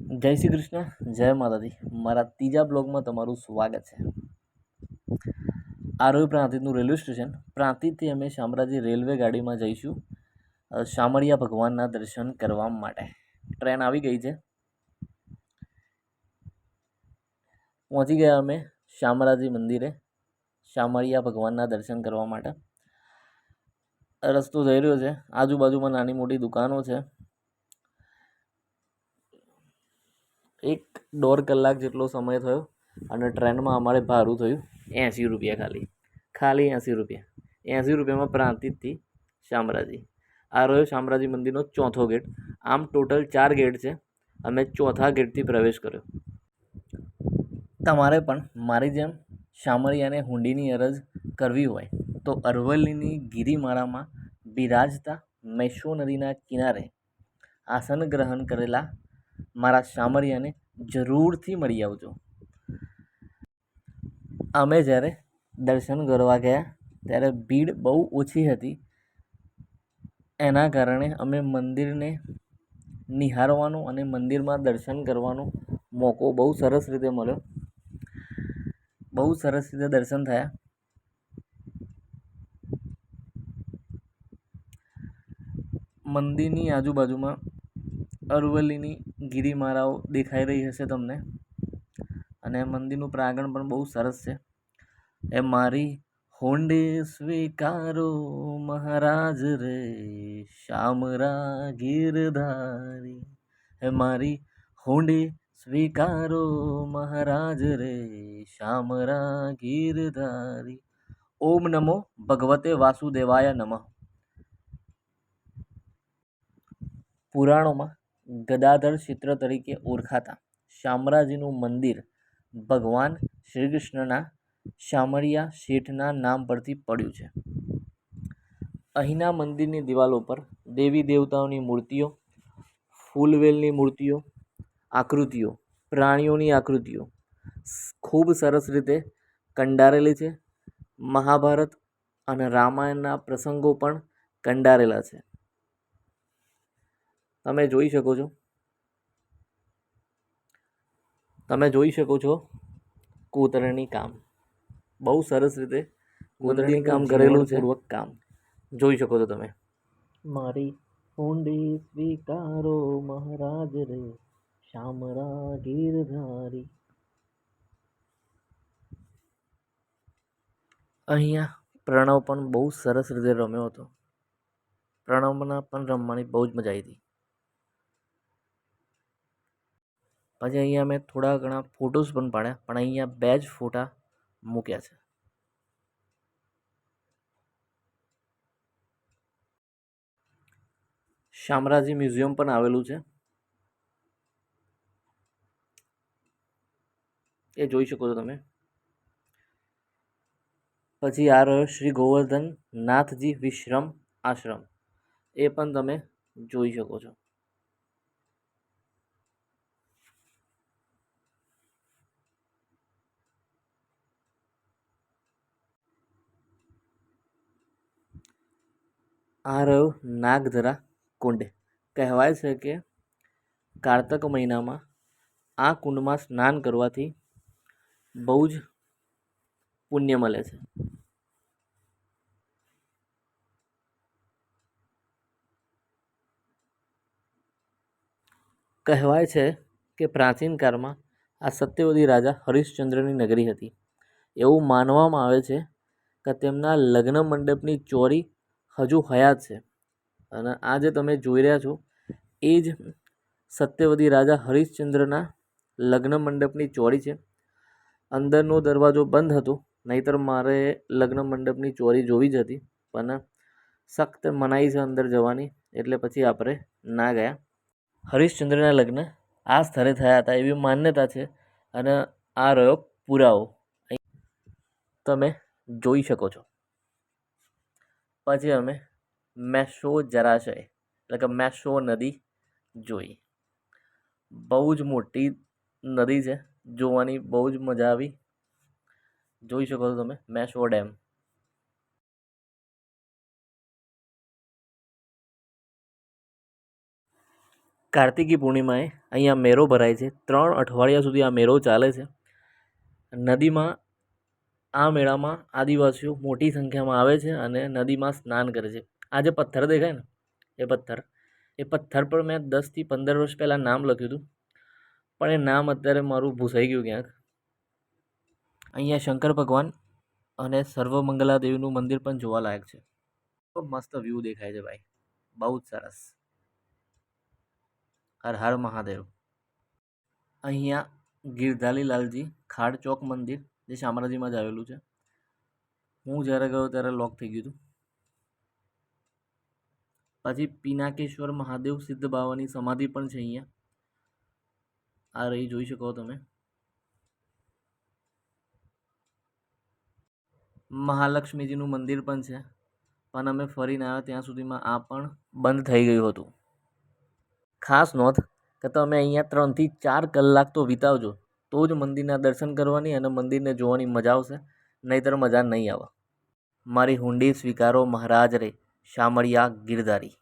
જય શ્રી કૃષ્ણ, જય માતાજી. મારા ત્રીજા બ્લોગમાં તમારું સ્વાગત છે. આરોહી પ્રાંતિજનું રેલવે સ્ટેશન. પ્રાંતિજથી અમે શામળાજી રેલવે ગાડીમાં જઈશું શામળિયા ભગવાનના દર્શન કરવા માટે. ટ્રેન આવી ગઈ છે. પહોંચી ગયા અમે શામળાજી મંદિરે, શામળિયા ભગવાનના દર્શન કરવા માટે. રસ્તો જઈ રહ્યો છે. આજુબાજુમાં નાની મોટી દુકાનો છે. એક દોઢ કલાક જેટલો સમય થયો અને ટ્રેનમાં અમારે ભાડું થયું એંસી રૂપિયા ખાલી. ખાલી એંસી રૂપિયા. એંસી રૂપિયામાં પ્રાંતિજથી શામળાજી આ રહ્યો શામળાજી મંદિરનો ચોથો ગેટ. આમ ટોટલ ચાર ગેટ છે. અમે ચોથા ગેટથી પ્રવેશ કર્યો. તમારે પણ મારી જેમ શામળિયાને હુંડીની અરજ કરવી હોય તો અરવલ્લીની ગિરિમાળામાં બિરાજતા મૈસો નદીના કિનારે આસન ગ્રહણ કરેલા મારા સામરિયાને જરૂરથી મળી આવજો. અમે જ્યારે દર્શન કરવા ગયા, ત્યારે ભીડ બહુ ઓછી હતી. એના કારણે અમે મંદિરને નિહાળવાનો અને મંદિરમાં દર્શન કરવાનો મોકો બહુ સરસ રીતે મળ્યો. બહુ સરસ રીતે દર્શન થયા. મંદિરની આજુબાજુમાં અરવલ્લીની ગિરિમાળાઓ દેખાઈ રહી હશે તમને. અને મંદિરનું પ્રાંગણ પણ બહુ સરસ છે. એ મારી હોંડે સ્વીકારો મહારાજ રે શામરા ગીરધારી હે મારી હોંડે સ્વીકારો મહારાજ રે શામરા ગીરધારી ઓમ નમો ભગવતે વાસુદેવાય નમઃ. પુરાણોમાં ગદાધર ચિત્ર તરીકે ઓળખાતા. શામળાજીનું મંદિર ભગવાન શ્રી કૃષ્ણના શામળિયા શેઠના નામ પરથી પડ્યું છે. અહીંના મંદિરની દિવાલો પર દેવી દેવતાઓની મૂર્તિઓ, ફૂલવેલની મૂર્તિઓ, આકૃતિઓ, પ્રાણીઓની આકૃતિઓ ખૂબ સરસ રીતે કંડારેલી છે. મહાભારત અને રામાયણના પ્રસંગો પણ કંડારેલા છે. તમે જોઈ શકો છો. તમે જોઈ શકો છો કોતરણી કામ. બહુ સરસ રીતે કોતરણી કામ કરેલું છે. પૂર્વક કામ જોઈ શકો છો તમે. મારી ઊંડી સ્વીકારો મહારાજ રે શામરા ગીરધારી. અહીંયા પ્રણવ પણ બહુ સરસ રીતે રમ્યો હતો. પ્રણવના પણ રમવાની બહુ જ મજા આવી હતી. પછી અહીંયા મેં થોડા ઘણા ફોટોસ પણ પાડ્યા, પણ અહીંયા બે જ ફોટા મૂક્યા છે. શામરાજી મ્યુઝિયમ પણ આવેલું છે. એ જોઈ શકો છો તમે. પછી આ રહ્યો શ્રી ગોવર્ધન નાથજી વિશ્રમ આશ્રમ. એ પણ તમે જોઈ શકો છો. આ રહ્યો નાગધરા કુંડ. કહેવાય છે કે કારતક મહિનામાં આ કુંડમાં સ્નાન કરવાથી બહુ જ પુણ્ય મળે છે. કહેવાય છે કે પ્રાચીન કાળમાં આ સત્યવતી રાજા હરિશ્ચંદ્રની નગરી હતી. એવું માનવામાં આવે છે કે તેમના લગ્ન મંડપની ચોરી હજુ હયાત છે. અને આ જે તમે જોઈ રહ્યા છો, એ જ સત્યવતી રાજા હરિશ્ચંદ્રના લગ્ન મંડપની ચોરી છે. અંદરનો દરવાજો બંધ હતો, નહીતર મારે લગ્ન મંડપની ચોરી જોવી જ હતી. પણ સખ્ત મનાઈ છે અંદર જવાની, એટલે પછી આપણે ના ગયા. હરિશ્ચંદ્રના લગ્ન આ સ્થળે થયા હતા એવી માન્યતા છે અને આ રહ્યો પુરાવો. તમે જોઈ શકો છો. પછી અમે મેસો જરાશય એટલે કે મેસો નદી જોઈ. બહુ જ મોટી નદી છે, જોવાની બહુ જ મજા આવી. જોઈ શકો છો તમે મેસો ડેમ. કાર્તિકી પૂર્ણિમાએ અહીંયા મેળો ભરાય છે, ત્રણ અઠવાડિયા સુધી આ મેળો ચાલે છે. નદીમાં આ મેળામાં આદિવાસીઓ મોટી સંખ્યામાં આવે છે અને નદીમાં સ્નાન કરે છે. આ જે પથ્થર દેખાય ને, એ પથ્થર એ પથ્થર પર મેં દસથી પંદર વર્ષ પહેલાં નામ લખ્યું હતું, પણ એ નામ અત્યારે મારું ભૂસાઈ ગયું ક્યાંક. અહીંયા શંકર ભગવાન અને સર્વમંગલા દેવીનું મંદિર પણ જોવાલાયક છે. ખૂબ મસ્ત વ્યૂ દેખાય છે ભાઈ. બહુ જ સરસ. હર હર મહાદેવ. અહીંયા ગિરધારી લાલજી ખાડ મંદિર જે શામળાજીમાં જ આવેલું છે. હું જ્યારે ગયો ત્યારે લોક થઈ ગયું હતું. પછી પિનાકેશ્વર મહાદેવ સિદ્ધ બાવાની સમાધિ પણ છે અહીંયા. આ રહી જોઈ શકો તમે. મહાલક્ષ્મીજીનું મંદિર પણ છે. પણ અમે ફરીને આવ્યા ત્યાં સુધીમાં આ પણ બંધ થઈ ગયું હતું. ખાસ નોંધ કે તમે અહીંયા ત્રણથી ચાર કલાક તો વિતાવજો. તો જ મંદિરના દર્શન કરવાની અને મંદિરને જોવાની મજા આવશે, નહીંતર મજા નહીં આવે. મારી હુંડી સ્વીકારો મહારાજ રે, શામળિયા ગિરધારી.